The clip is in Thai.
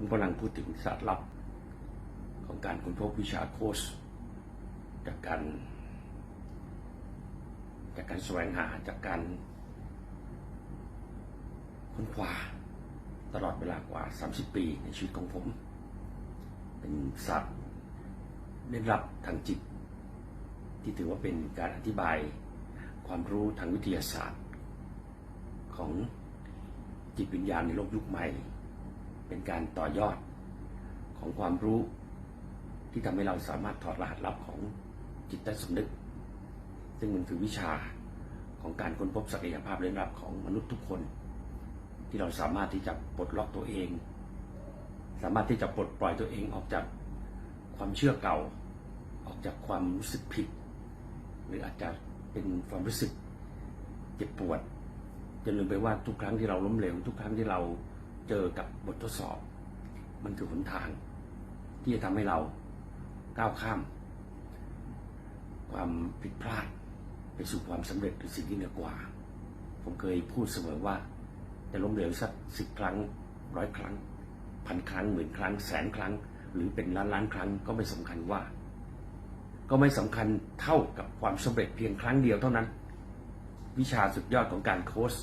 ผมกำลังพูดถึงศาสตร์ลับ ของการค้นพบวิชาโค้ชจากการ จากการแสวงหาจากการค้นคว้าตลอดเวลากว่า 30 ปีในชีวิตของผม เป็นศาสตร์เล่นลับทางจิต ที่ถือว่าเป็นการอธิบายความรู้ทางวิทยาศาสตร์ ของจิตวิญญาณในโลกยุคใหม่ เป็นการต่อยอดของความรู้ที่ทำให้เราสามารถถอดรหัสลับของจิตใต้สำนึก ซึ่งมันคือวิชาของการค้นพบศักยภาพเร้นลับของมนุษย์ทุกคน ที่เราสามารถที่จะปลดล็อกตัวเอง สามารถที่จะปลดปล่อยตัวเองออกจากความเชื่อเก่า ออกจากความรู้สึกผิด หรืออาจจะเป็นความรู้สึกเจ็บปวดจะลืมไปว่าทุกครั้งที่เราล้มเหลวทุกครั้งที่เรา เจอกับบททดสอบ มันคือหนทาง ที่จะทำให้เราก้าวข้าม ความผิดพลาดไปสู่ความสำเร็จหรือสิ่งที่เหนือกว่า ผมเคยพูดเสมอว่าจะล้มเหลวสักสิบครั้งร้อยครั้งพันครั้งหมื่นครั้งแสนครั้ง หรือเป็นล้านล้านครั้งก็ไม่สำคัญว่า ก็ไม่สำคัญเท่ากับความสำเร็จเพียงครั้งเดียวเท่านั้น วิชาสุดยอดของการโค้ช